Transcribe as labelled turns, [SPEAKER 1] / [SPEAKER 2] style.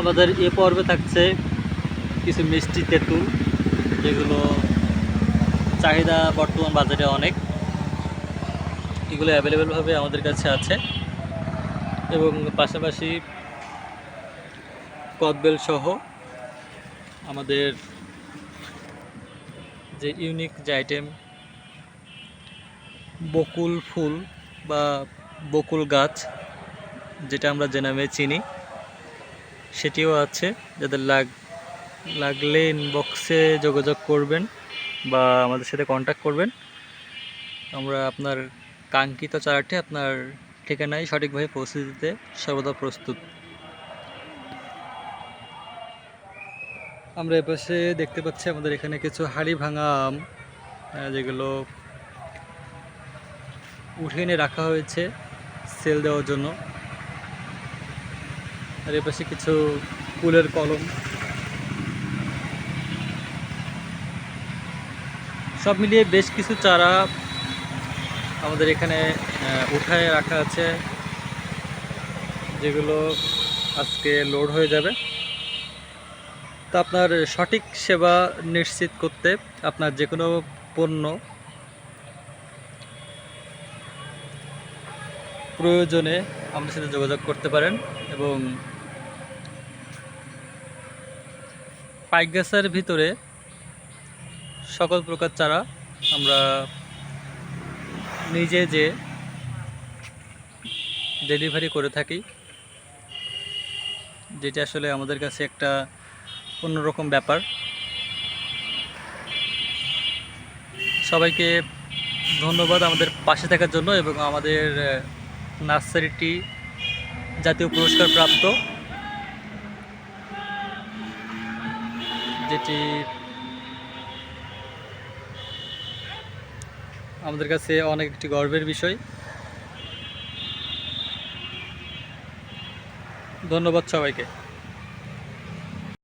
[SPEAKER 1] আমাদের এ পর্বে থাকছে কিছু মিষ্টি তেঁতুল, যেগুলো চাহিদা বর্তমান বাজারে অনেক। এগুলো অ্যাভেলেবেলভাবে আমাদের কাছে আছে। এবং পাশাপাশি কদবেল সহ আমাদের যে ইউনিক যে আইটেম বকুল ফুল বা বকুল গাছ, যেটা আমরা যে নামে চিনি। সেটিও আছে, যাদের লাগ, লাগলে ইনবক্সে যোগাযোগ করবেন বা আমাদের সাথে কন্ট্যাক্ট করবেন। আমরা আপনার কাঙ্ক্ষিত চারাটি আপনার ঠিকানায় সঠিকভাবে পৌঁছে দিতে সর্বদা প্রস্তুত। আমরা এপাশে দেখতে পাচ্ছি আমাদের এখানে কিছু হাড়ি ভাঙা আম যেগুলো উঠে এনে রাখা হয়েছে সেল দেওয়ার জন্য। আর এপাশে কিছু ফুলের কলম। সব মিলিয়ে বেশ কিছু চারা আমাদের এখানে উঠায় রাখা আছে, যেগুলো আজকে লোড হয়ে যাবে। তা আপনার সঠিক সেবা নিশ্চিত করতে আপনার যে কোনো পণ্য প্রয়োজনে আমাদের সাথে যোগাযোগ করতে পারেন এবং পাইক গাছের ভিতরে সকল প্রকার চারা আমরা নিজে যে ডেলিভারি করে থাকি, যেটা আসলে আমাদের কাছে একটা অন্যরকম ব্যাপার। সবাইকে ধন্যবাদ আমাদের পাশে থাকার জন্য এবং আমাদের নার্সারিটি জাতীয় পুরস্কার প্রাপ্ত। যেটি আমাদের কাছে অনেক একটি গর্বের বিষয়। ধন্যবাদ সবাইকে।